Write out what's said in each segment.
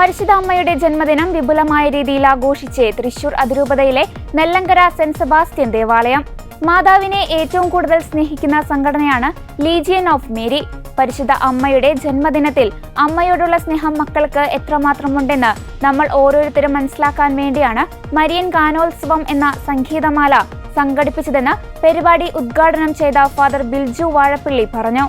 പരിശുദ്ധ അമ്മയുടെ ജന്മദിനം വിപുലമായ രീതിയിൽ ആഘോഷിച്ച് തൃശൂർ അതിരൂപതയിലെ നെല്ലങ്കര സെന്റ് സെബാസ്റ്റ്യൻ ദേവാലയം. മാതാവിനെ ഏറ്റവും കൂടുതൽ സ്നേഹിക്കുന്ന സംഘടനയാണ് ലീജിയൻ ഓഫ് മേരി പരിശുദ്ധ അമ്മയുടെ ജന്മദിനത്തിൽ അമ്മയോടുള്ള സ്നേഹം മക്കൾക്ക് എത്രമാത്രമുണ്ടെന്ന് നമ്മൾ ഓരോരുത്തരും മനസ്സിലാക്കാൻ വേണ്ടിയാണ് മരിയൻ ഗാനോത്സവം എന്ന സംഗീതമാല സംഘടിപ്പിച്ചതെന്ന് പരിപാടി ഉദ്ഘാടനം ചെയ്ത ഫാദർ ബിൽജു വാഴപ്പിള്ളി പറഞ്ഞു.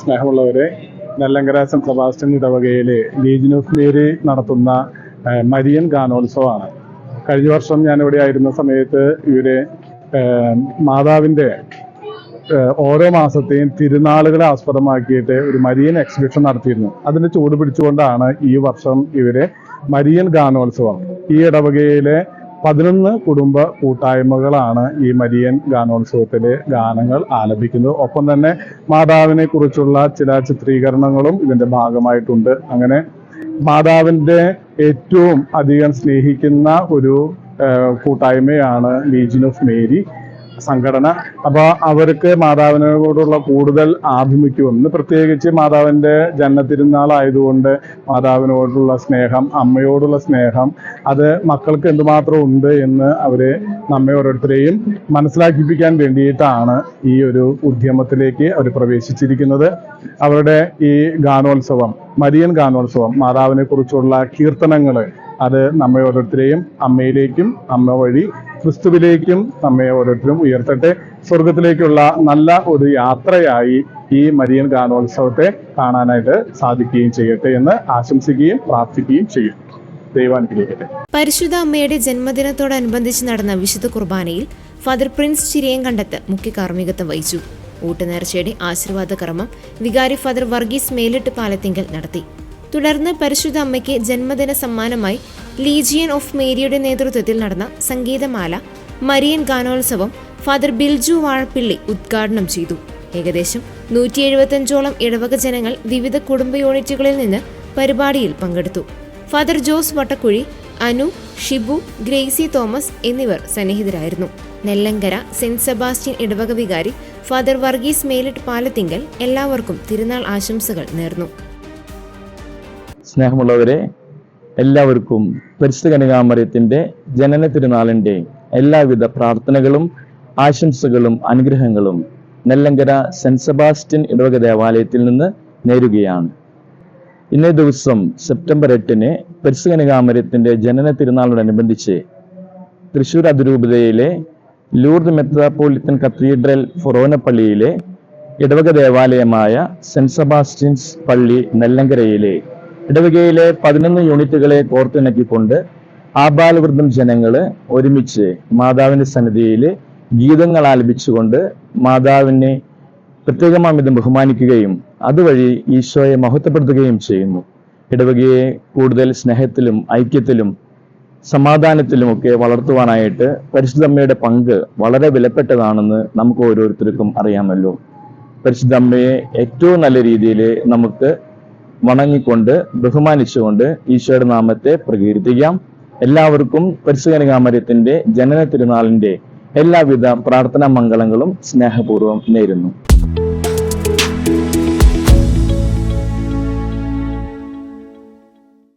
സ്നേഹമുള്ളവരെ നെല്ലങ്കര സെന്റ് സെബാസ്റ്റ്യൻ ഇടവകയിൽ ലീജിയൻ ഓഫ് മേരി നടത്തുന്ന മരിയൻ ഗാനോത്സവമാണ്. കഴിഞ്ഞ വർഷം ഞാൻ ഇവിടെ ആയിരുന്ന സമയത്ത് ഇവർ മാതാവിന്റെ ഓരോ മാസത്തെയും തിരുനാളുകളെ ആസ്പദമാക്കിയിട്ട് ഒരു മരിയൻ എക്സിബിഷൻ നടത്തിയിരുന്നു. അതിന് ചൂട് പിടിച്ചുകൊണ്ടാണ് ഈ വർഷം ഇവർ മരിയൻ ഗാനോത്സവം ഈ ഇടവകയിലെ പതിനൊന്ന് കുടുംബ കൂട്ടായ്മകളാണ് ഈ മരിയൻ ഗാനോത്സവത്തിലെ ഗാനങ്ങൾ ആലപിക്കുന്നത്. ഒപ്പം തന്നെ മാതാവിനെ കുറിച്ചുള്ള ചില ചിത്രീകരണങ്ങളും ഇതിന്റെ ഭാഗമായിട്ടുണ്ട്. അങ്ങനെ മാതാവിന്റെ ഏറ്റവും അധികം സ്നേഹിക്കുന്ന ഒരു കൂട്ടായ്മയാണ് ലീജിയൻ ഓഫ് മേരി. സംഘടന. അപ്പോൾ അവർക്ക് മാതാവിനോടുള്ള കൂടുതൽ ആഭിമുഖ്യവും ഇന്ന് പ്രത്യേകിച്ച് മാതാവിന്റെ ജന്മതിരുന്നാളായതുകൊണ്ട് മാതാവിനോടുള്ള സ്നേഹം അമ്മയോടുള്ള സ്നേഹം അത് മക്കൾക്ക് എന്തുമാത്രം ഉണ്ട് എന്ന് അവർ നമ്മെ ഓരോരുത്തരെയും മനസ്സിലാക്കിപ്പിക്കാൻ വേണ്ടിയിട്ടാണ് ഈ ഒരു ഉദ്യമത്തിലേക്ക് അവർ പ്രവേശിച്ചിരിക്കുന്നത്. അവരുടെ ഈ ഗാനോത്സവം മരിയൻ ഗാനോത്സവം മാതാവിനെ കുറിച്ചുള്ള കീർത്തനങ്ങൾ അത് നമ്മെ ഓരോരുത്തരെയും അമ്മയിലേക്കും അമ്മ വഴി ക്രിസ്തുവിലേക്കും നമ്മെ ഓരോരുത്തരും ഉയർത്തട്ടെ. സ്വർഗത്തിലേക്കുള്ള നല്ല ഒരു യാത്രയായി ഈ മരിയൻ ഗാനോത്സവത്തെ കാണാനായിട്ട് സാധിക്കുകയും ചെയ്യട്ടെ എന്ന് ആശംസിക്കുകയും പ്രാർത്ഥിക്കുകയും ചെയ്യും. പരിശുദ്ധ അമ്മയുടെ ജന്മദിനത്തോടനുബന്ധിച്ച് നടന്ന വിശുദ്ധ കുർബാനയിൽ ഫാദർ പ്രിൻസ് ചിരിയം കണ്ടെത്ത് മുഖ്യ കാർമ്മികത്വം വഹിച്ചു. ഊട്ടുനേർച്ചയുടെ ആശീർവാദ കർമ്മം വികാരി ഫാദർ വർഗീസ് മേലിട്ട് പാലത്തിങ്കൽ നടത്തി. തുടർന്ന് പരിശുദ്ധ അമ്മയ്ക്ക് ജന്മദിന സമ്മാനമായി ലീജിയൻ ഓഫ് മേരിയുടെ നേതൃത്വത്തിൽ നടന്ന സംഗീതമാല മരിയൻ ഗാനോത്സവം ഫാദർ ബിൽജു വാഴപ്പിള്ളി ഉദ്ഘാടനം ചെയ്തു. ഏകദേശം നൂറ്റി എഴുപത്തഞ്ചോളം ഇടവക ജനങ്ങൾ വിവിധ കുടുംബ യൂണിറ്റുകളിൽ നിന്ന് പരിപാടിയിൽ പങ്കെടുത്തു. ഫാദർ ജോസ് വട്ടക്കുഴി അനു ഷിബു ഗ്രേസി തോമസ് എന്നിവർ സന്നിഹിതരായിരുന്നു. നെല്ലങ്കര സെന്റ് സെബാസ്റ്റ്യൻ ഇടവക വികാരി ഫാദർ വർഗീസ് മേലിട്ട് പാലത്തിങ്കൽ എല്ലാവർക്കും തിരുനാൾ ആശംസകൾ നേർന്നു. സ്നേഹമുള്ളവരെ എല്ലാവർക്കും പരിശുദ്ധ കനികാമരത്തിന്റെ ജനന തിരുനാളിന്റെ എല്ലാവിധ പ്രാർത്ഥനകളും ആശംസകളും അനുഗ്രഹങ്ങളും നെല്ലങ്കര സെന്റ് സെബാസ്റ്റ്യൻ ഇടവക ദേവാലയത്തിൽ നിന്ന് നേരുകയാണ്. ഇന്നേ ദിവസം സെപ്റ്റംബർ എട്ടിന് പരിശുദ്ധ കനികാമരത്തിന്റെ ജനന തിരുനാളിനോടനുബന്ധിച്ച് തൃശൂർ അതിരൂപതയിലെ ലൂർദ് മെത്രാപ്പോലിത്തൻ കത്തീഡ്രൽ ഫൊറോനപ്പള്ളിയിലെ ഇടവക ദേവാലയമായ സെന്റ് സെബാസ്റ്റ്യൻസ് പള്ളി നെല്ലങ്കരയിലെ ഇടവകയിലെ പതിനൊന്ന് യൂണിറ്റുകളെ കോർത്തിണക്കിക്കൊണ്ട് ആബാലവൃദ്ധം ജനങ്ങൾ ഒരുമിച്ച് മാതാവിന്റെ സന്നിധിയിൽ ഗീതങ്ങൾ ആലപിച്ചുകൊണ്ട് മാതാവിനെ പ്രത്യേകമാം വിധം ബഹുമാനിക്കുകയും അതുവഴി ഈശോയെ മഹത്വപ്പെടുത്തുകയും ചെയ്യുന്നു. ഇടവകയെ കൂടുതൽ സ്നേഹത്തിലും ഐക്യത്തിലും സമാധാനത്തിലുമൊക്കെ വളർത്തുവാനായിട്ട് പരിശുദ്ധമ്മയുടെ പങ്ക് വളരെ വിലപ്പെട്ടതാണെന്ന് നമുക്ക് ഓരോരുത്തർക്കും അറിയാമല്ലോ. പരിശുദ്ധമ്മയെ ഏറ്റവും നല്ല രീതിയിൽ നമുക്ക് വണങ്ങിക്കൊണ്ട് ബഹുമാനിച്ചുകൊണ്ട് ഈശോയുടെ നാമത്തെ പ്രകീർത്തിക്കാം. എല്ലാവർക്കും പരിശുദ്ധനികാമര്യത്തിന്റെ ജനന തിരുനാളിന്റെ എല്ലാവിധ പ്രാർത്ഥനാ മംഗളങ്ങളും സ്നേഹപൂർവം നേരുന്നു.